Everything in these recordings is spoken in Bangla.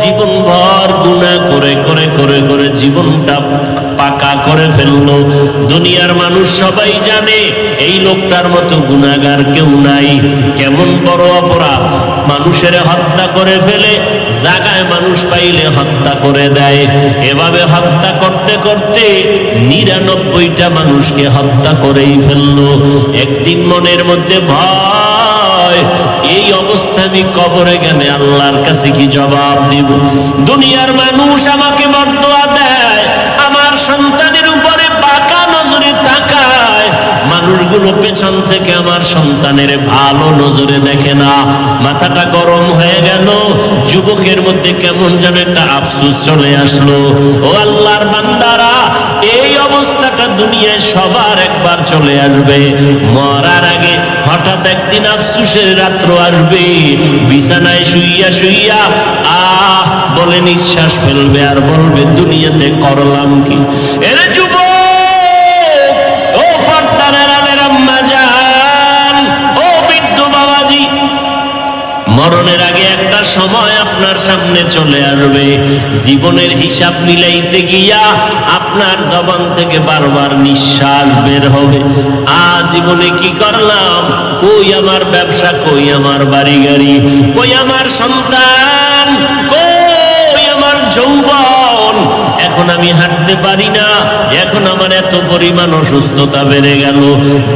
জীবন ভর গুণা করে করে করে করে জীবনটা পাকা করে ফেলল। দুনিয়ার মানুষ সবাই জানে, এই লোকটার মতো গুণাগার কেউ নাই। কেমন বড় অপরাধ? মানুষের হত্যা করে ফেলে, জাগায় মানুষ পাইলে হত্যা করে দেয়। এভাবে হত্যা করতে করতে নিরানব্বইটা মানুষকে হত্যা করেই ফেলল। একদিন মনের মধ্যে ভয় আমি কবরে গেলে আল্লাহর কাছে কি জবাব দিব? দুনিয়ার মানুষ আমাকে বর্দোয়া দেয়, আমার সন্তানের উপরে বাঁকা নজরে তাকায়। মানুষগুলো পেছন থেকে আমার সন্তানের ভালো নজরে দেখে না। মাথাটা গরম হয়ে গেল, যুবকের মধ্যে কেমন যেন একটা আফসুস চলে আসলো। ও আল্লাহর বান্দারা এই অবস্থাটা দুনিয়ায় সবার একবার চলে আসবে। মরার আগে হঠাৎ একদিন আফসুসের রাত্র আসবে। বিছানায় শুইয়া শুইয়া, আহ, বলে নিঃশ্বাস ফেলবে আর বলবে, দুনিয়াতে করলাম কি? এরে যুবক মরণের আগে একটা সময় আপনার সামনে চলে আসবে। জীবনের হিসাব মিলাইতে গিয়া আপনার জবান থেকে বারবার নিঃশ্বাস বের হবে। আ জীবনে কি করলাম? কই আমার ব্যবসা? কই আমার বাড়ি গাড়ি কই আমার আমি হাঁটতে পারি না। এখন আমার এত পরিমাণ অসুস্থতা বেড়ে গেল।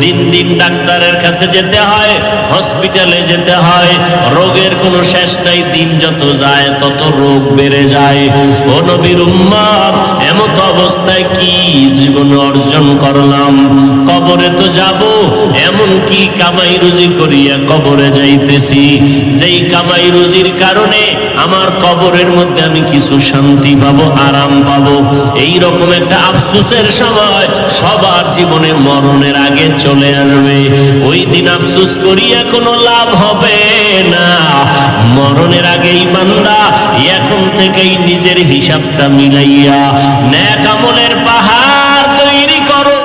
দিন দিন ডাক্তারের কাছে যেতে হয়, হসপিটালে যেতে হয়। রোগের কোনো শেষ নাই, দিন যত যায় তত রোগ বেড়ে যায়। ও নবীর উম্মাদ এমত অবস্থায় কি জীবন অর্জন করলাম? কবরে তো যাব, এমন কি কামাই রুজি করিয়া কবরে যাইতেছি? যেই কামাই রুজির কারণে আমার কবরের মধ্যে আমি কিছু শান্তি পাবো, আরাম পাবো। এই রকম একটা আফসুসের সময় সবার জীবনে মরণের আগে চলে আসবে। ওই দিন আফসুস করিয়া কোনো লাভ হবে না। মরণের আগেই বান্দা এখন থেকেই নিজের হিসাবটা মিলাইয়া ন্যাক আমলের পাহাড়